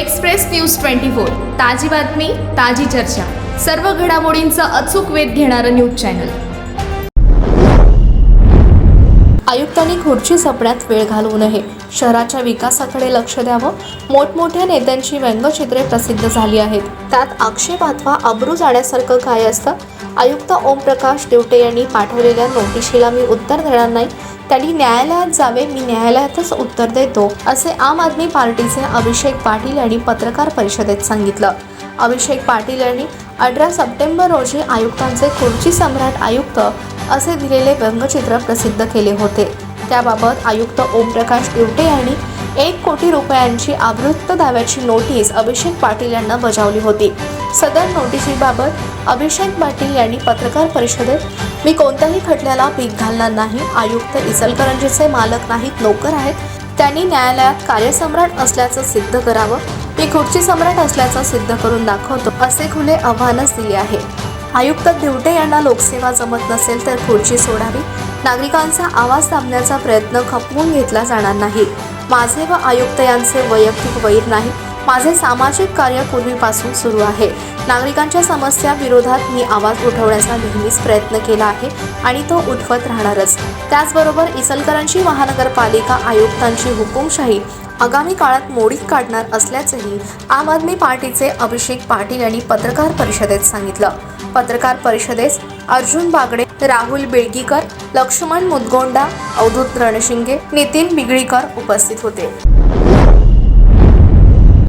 Express news twenty four. ताजी बातमी ताजी चर्चा. सर्व घडामोडींचा अचूक वेध घेणारं न्यूज चॅनल. आयुक्तांनी खुर्ची सपण्यात वेळ घालवू नये. शहराच्या विकासाकडे लक्ष द्यावं. मोठमोठ्या नेत्यांची व्यंगचित्रे प्रसिद्ध झाली आहेत. त्यात आक्षेप अथवा अब्रू जाण्यासारखं काय असतं? आयुक्त ओमप्रकाश देवटे यांनी पाठवलेल्या नोटिशीला मी उत्तर देणार नाही. त्यांनी न्यायालयात जावे मी न्यायालयातच उत्तर देतो असे आम आदमी पार्टीचे अभिषेक पाटील यांनी पत्रकार परिषदेत सांगितलं. अभिषेक पाटील यांनी अठरा सप्टेंबर रोजी आयुक्तांचे खुर्ची सम्राट आयुक्त असे दिलेले व्यंगचित्र प्रसिद्ध केले होते. त्याबाबत आयुक्त ओमप्रकाश दिवटे यांनी एक कोटी रुपयांची आवृत्त दाव्याची नोटीस अभिषेक पाटील यांना बजावली होती. सदर नोटिशीबाबत अभिषेक पाटील यांनी पत्रकार परिषदेत मी कोणत्याही खटल्याला पीक घालणार नाही. आयुक्त इचलकरंजीचे मालक नाहीत नोकर आहेत. त्यांनी न्यायालयात कार्यसम्राट असल्याचं सिद्ध करावं. मी खुर्ची सम्राट असल्याचं सिद्ध करून दाखवतो असे खुले आव्हानच दिले आहे. आयुक्त दिवटे यांना लोकसेवा जमत नसेल तर खुर्ची सोडावी. नागरिकांचा आवाज दाबण्याचा प्रयत्न खपवून घेतला जाणार नाही. माझे व आयुक्त यांचे वैयक्तिक वैर नाही. माझे सामाजिक कार्य पूर्वीपासून सुरू आहे. नागरिकांच्या समस्या विरोधात मी आवाज उठवण्याचा नेहमीच प्रयत्न केला आहे आणि तो उठवत राहणारच. त्याचबरोबर इचलकरांची महानगरपालिका आयुक्तांची हुकुमशाही आगामी काळात मोडीत काढणार असल्याचंही आम आदमी पार्टीचे अभिषेक पाटील यांनी पत्रकार परिषदेत सांगितलं. पत्रकार परिषदेस अर्जुन बागडे राहुल बेळगीकर लक्ष्मण मुदगोंडा अवधूत रणशिंगे नितीन बिगळीकर उपस्थित होते.